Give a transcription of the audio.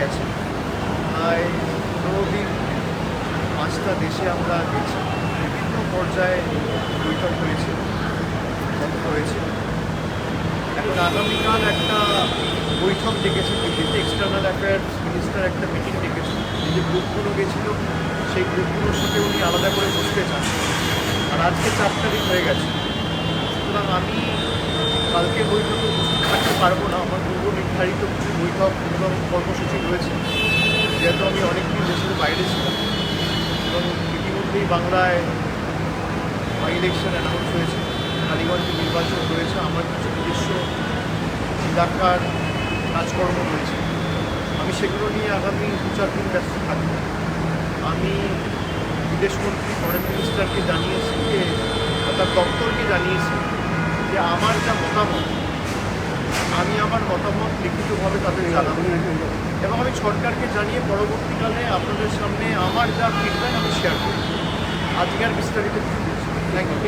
গেছে। প্রায় পনেরো দিন পাঁচটা দেশে আমরা গেছি। বিভিন্ন পর্যায়ে বৈঠক হয়েছে হয়েছে। এখন আগামীকাল একটা বৈঠক ডেকেছে দিল্লিতে। এক্সটার্নাল অ্যাফেয়ার্স মিনিস্টার একটা মিটিং ডেকেছে। যে গ্রুপগুলো গেছিল, সেই গ্রুপগুলোর সাথে উনি আলাদা করে বসতে চান। আর আজকে চার তারিখ হয়ে গেছে। সুতরাং আমি কালকে বৈঠকে উপস্থিত থাকতে পারব না। আমার পূর্ব নির্ধারিত বৈঠক এবং কর্মসূচি রয়েছে। যেহেতু আমি অনেকদিন দেশের বাইরে ছিলাম, এবং ইতিমধ্যেই বাংলায় বাই ইলেকশন অ্যানাউন্স হয়েছে, কালীগঞ্জে নির্বাচন রয়েছে, আমার কিছু নিজস্ব এলাকার কাজকর্ম রয়েছে। আমি সেগুলো নিয়ে আগামী দু চার দিন ব্যস্ত থাকব আমি বিদেশমন্ত্রী ফরেন মিনিস্টারকে জানিয়েছি, যে তার দপ্তরকে জানিয়েছি, যে আমার যা মতামত আমার মতামত, লিখিতভাবে তাদের জানাব। এবং আমি সরকারকে জানিয়ে পরবর্তীকালে আপনাদের সামনে আমার যা ফিডব্যাক আমি শেয়ার করব। আজকে আর বিস্তারিত থ্যাংক ইউ